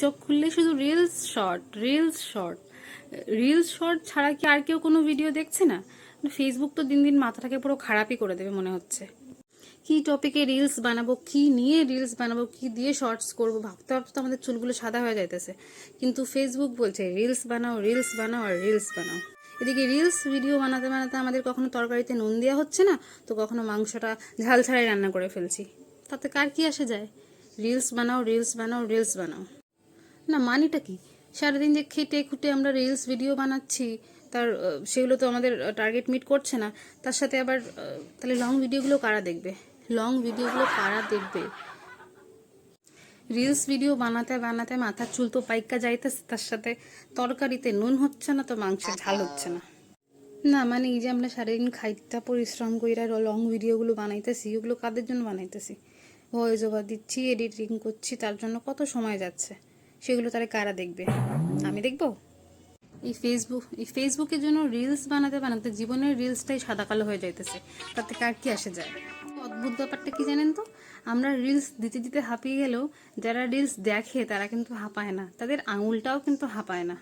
চোখ খুললে শুধু reels short reels short reels short ছাড়া কি আর কেউ কোনো ভিডিও দেখছে না? ফেসবুক তো দিন দিন মাথাটাকে পুরো খারাপই করে দেবে মনে হচ্ছে। কি টপিকে রিলস বানাবো, কি নিয়ে রিলস বানাবো, কি দিয়ে শর্টস করব, ভাবতে ভাবতে আমাদের চুলগুলো সাদা হয়ে যাইতেছে। কিন্তু ফেসবুক বলছে রিলস বানাও রিলস বানাও আর রিলস বানাও। এদিকে রিলস ভিডিও বানাতে বানাতে আমাদের কখনো তরকারিতে নুন দেওয়া হচ্ছে না, তো কখনো মাংসটা ঝাল ছাড়াই রান্না করে ফেলছি। তাতে কার কি আসে যায়? রিলস বানাও রিলস বানাও রিলস বানাও। না মানিটা কি? সারাদিন যে খেটে খুঁটে আমরা রিলস ভিডিও বানাচ্ছি, তার সেগুলো তো আমাদের টার্গেট মিট করছে না। তার সাথে আবার তাহলে লং ভিডিওগুলো কারা দেখবে? লং ভিডিওগুলো কারা দেখবে? রিলস ভিডিও বানাতে বানাতে মাথার চুল তো পাইকা যাইতেছে, তার সাথে তরকারিতে নুন হচ্ছে না, তো মাংসের ঝাল হচ্ছে না। না মানে এই যে আমরা সারাদিন খাইটা পরিশ্রম কইরা লং ভিডিওগুলো বানাইতেছি ওগুলো কাদের জন্য বানাইতেছি? ভয়েস ওভার দিচ্ছি এডিটিং করছি, তার জন্য কত সময় যাচ্ছে? সেগুলো তারা কারা দেখবে? আমি দেখব? এই ফেসবুক এই ফেসবুকের জন্য রিলস বানাতে বানাতে জীবনের রিলসটাই সাদা কালো হয়ে যাইতেছে। তাতে কার কি আসে যায়? অদ্ভুত ব্যাপারটা কি জানেন তো? আমরা রিলস দিতে দিতে হাঁপিয়ে গেলেও যারা রিলস দেখে তারা কিন্তু হাঁপায় না। তাদের আঙুলটাও কিন্তু হাঁপায় না।